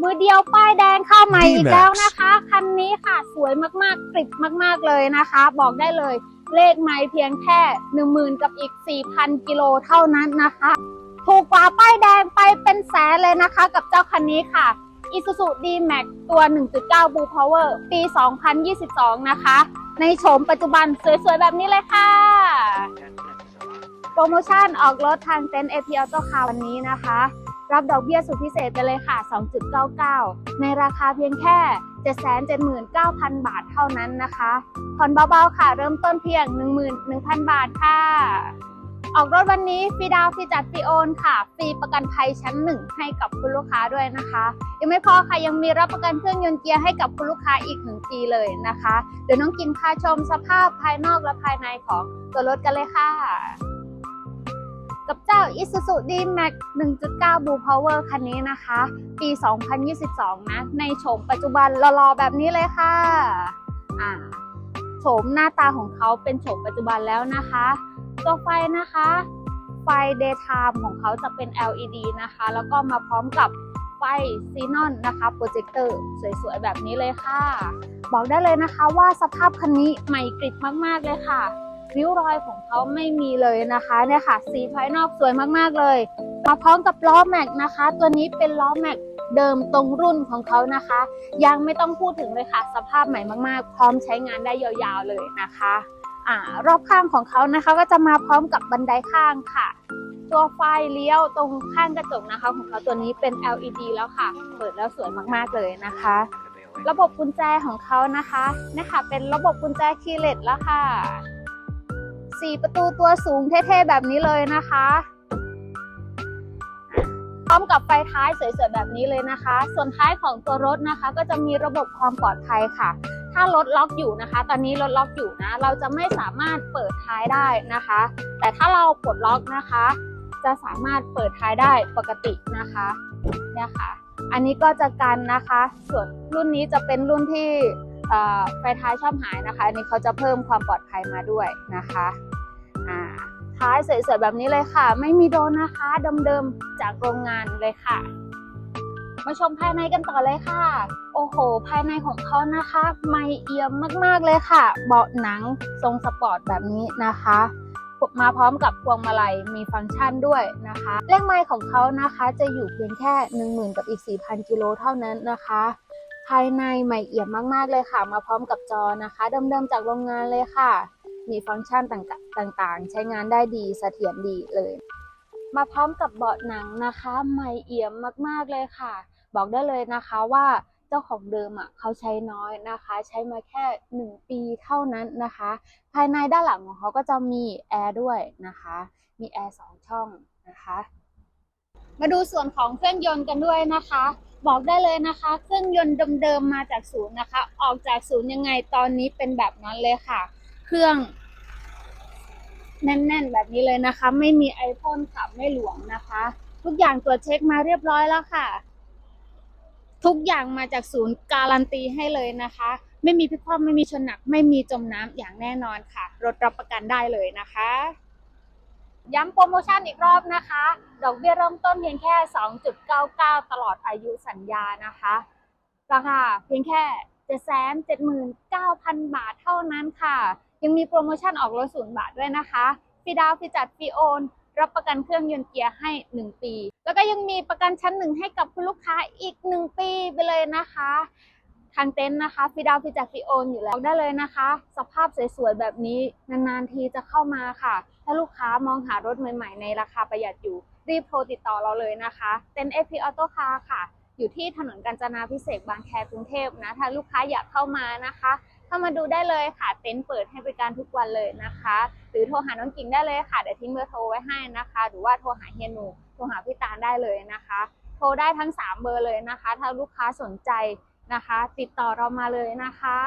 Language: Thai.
มือเดียวป้ายแดงเข้าใหม่อีก D-Max แล้วนะคะคันนี้ค่ะสวยมากๆกริบมากๆเลยนะคะ บอกได้เลย เลขไม่เพียงแค่10,000กับอีก4,000กิโลเท่านั้นนะคะถูกกว่าป้ายแดงไปเป็นแสนเลยนะคะ กับเจ้าคันนี้ค่ะ Isuzu D-Max ตัว 1.9 Blue Power ปี 2022 นะคะ ในโฉมปัจจุบันสวยๆ แบบนี้เลยค่ะ โปรโมชั่นออกรถทางเต็นท์ AP Auto Car วันนี้นะคะ รับดอกเบี้ยสุดพิเศษไปเลยค่ะ 2.99 ในราคาเพียงแค่ 779,000 บาทเท่านั้นนะคะผ่อนเบาๆค่ะ เริ่มต้นเพียง 11,000 บาทค่ะ ออกรถวันนี้ฟรีดาวฟรีจัดฟรีโอนค่ะ ฟรีประกันภัยชั้นหนึ่งให้กับคุณลูกค้าด้วยนะคะ ยังไม่พอค่ะยังมีรับประกันเครื่องยนต์เกียร์ให้กับคุณลูกค้าอีกหนึ่งปีเลยนะคะ เดี๋ยวน้องกินพาชมสภาพภายนอกและภายในของตัวรถกันเลยค่ะ กับเจ้า Isuzu D-Max 1.9 Blue Power คันนี้นะคะ ปี 2022 นะ ในโฉมปัจจุบันรอๆแบบนี้เลยค่ะอ่าโฉมหน้าตาของเขาเป็นโฉมปัจจุบันแล้วนะคะ ตัวไฟนะคะ ไฟ daytime ของเขาจะเป็น LED นะคะ แล้วก็มาพร้อมกับไฟซีนอนนะคะโปรเจคเตอร์สวยๆ แบบนี้เลยค่ะ บอกได้เลยนะคะว่าสภาพคันนี้ใหม่กริบมากๆเลยค่ะ ริ้วรอยของเขาไม่มีเลยนะคะเนี่ยค่ะ สีภายนอกสวยมากๆเลย มาพร้อมกับล้อแม็กนะคะ ตัวนี้เป็นล้อแม็กเดิมตรงรุ่นของเขานะคะ ยังไม่ต้องพูดถึงเลยค่ะ สภาพใหม่มาก ๆ พร้อมใช้งานได้ยาวๆเลยนะคะอ่ารอบข้างของเขานะคะ ก็จะมาพร้อมกับบันไดข้างค่ะ ตัวไฟเลี้ยวตรงข้างกระจกนะคะ ของเขาตัวนี้เป็น LED แล้วค่ะ เปิดแล้วสวยมากๆเลยนะคะ ระบบกุญแจของเขานะคะนี่ยค่ะเป็นระบบกุญแจคีย์เลสแล้วค่ะ สี่ประตูตัวสูงเท่ๆแบบนี้เลยนะคะ พร้อมกับไฟท้ายสวยๆแบบนี้เลยนะคะ ส่วนท้ายของตัวรถนะคะ ก็จะมีระบบความปลอดภัยค่ะ ถ้ารถล็อกอยู่นะคะ ตอนนี้รถล็อกอยู่นะ เราจะไม่สามารถเปิดท้ายได้นะคะ แต่ถ้าเราปลดล็อกนะคะ จะสามารถเปิดท้ายได้ปกตินะคะเนี่ยค่ะ อันนี้ก็จะกันนะคะ ส่วนรุ่นนี้จะเป็นรุ่นที่ ไฟท้ายชอบหายนะคะ อันนี้เขาจะเพิ่มความปลอดภัยมาด้วยนะคะท้ายสวยๆแบบนี้เลยค่ะ ไม่มีโดนนะคะเดิมๆจากโรงงานเลยค่ะ มาชมภายในกันต่อเลยค่ะ โอ้โห ภายในของเขานะคะ ไม่เอี่ยมมากๆเลยค่ะ เบาะหนังทรงสปอร์ตแบบนี้นะคะมาพร้อมกับพวงมาลัยมีฟังก์ชันด้วยนะคะเลขไมล์ของเขานะคะจะอยู่เพียงแค่ 10,000 กับอีก 4,000 กิโลเท่านั้นนะคะ ภายในใหม่เอี่ยมมาก ๆ เลยค่ะ มาพร้อมกับจอนะคะ เดิมๆจากโรงงานเลยค่ะ มีฟังก์ชันต่างๆ ใช้งานได้ดีเสถียรดีเลย มาพร้อมกับเบาะหนังนะคะ ใหม่เอี่ยมมากๆเลยค่ะ บอกได้เลยนะคะว่าเจ้าของเดิมอะเขาใช้น้อยนะคะ ใช้มาแค่ 1 ปีเท่านั้นนะคะ ภายในด้านหลังของเขาก็จะมีแอร์ด้วยนะคะ มีแอร์สองช่องนะคะ มาดูส่วนของเครื่องยนต์กันด้วยนะคะ บอกได้เลยนะคะ เครื่องยนต์เดิมๆมาจากศูนย์นะคะ ออกจากศูนย์ยังไงตอนนี้เป็นแบบนั้นเลยค่ะ เครื่อง แน่นๆ แบบนี้เลยนะคะ ไม่มีไอพ่นขับไม่หลวมนะคะ ทุกอย่างตรวจเช็คมาเรียบร้อยแล้วค่ะ ทุกอย่างมาจากศูนย์การันตีให้เลยนะคะ ไม่มีพลิกคว่ำไม่มีชนหนัก ไม่มีจมน้ำอย่างแน่นอนค่ะ รถรับประกันได้เลยนะคะ ย้ำโปรโมชั่นอีกรอบนะคะ ดอกเบี้ยเริ่มต้นเพียงแค่ 2.99 ตลอดอายุสัญญานะคะ ราคาเพียงแค่779,000 บาทเท่านั้นค่ะ ยังมีโปรโมชั่นออกรถศูนย์บาทด้วยนะคะฟรีดาวฟรีจัดฟรีโอน รับประกันเครื่องยนต์เกียร์ให้ 1 ปี แล้วก็ยังมีประกันชั้นหนึ่งให้กับคุณลูกค้าอีก 1 ปีไปเลยนะคะ ทางเต็นท์นะคะฟรีดาวฟรีจัดฟรีโอนอยู่แล้วได้เลยนะคะ สภาพสวยๆแบบนี้นานๆทีจะเข้ามาค่ะ ถ้าลูกค้ามองหารถใหม่ๆ ในราคาประหยัดอยู่ รีบโทรติดต่อเราเลยนะคะเต็นท์ AP Auto Car ค่ะ อยู่ที่ถนนกาญจนาพิเศษบางแคกรุงเทพนะ ถ้าลูกค้าอยากเข้ามานะคะ เข้ามาดูได้เลยค่ะ เต็นท์เปิดให้บริการทุกวันเลยนะคะ หรือโทรหาน้องกิ่งได้เลยค่ะ เดี๋ยวทิ้งเบอร์โทรไว้ให้นะคะ หรือว่าโทรหาเฮียหนู โทรหาพี่ตาลได้เลยนะคะ โทรได้ทั้ง 3 เบอร์เลยนะคะ ถ้าลูกค้าสนใจนะคะ ติดต่อเรามาเลยนะคะ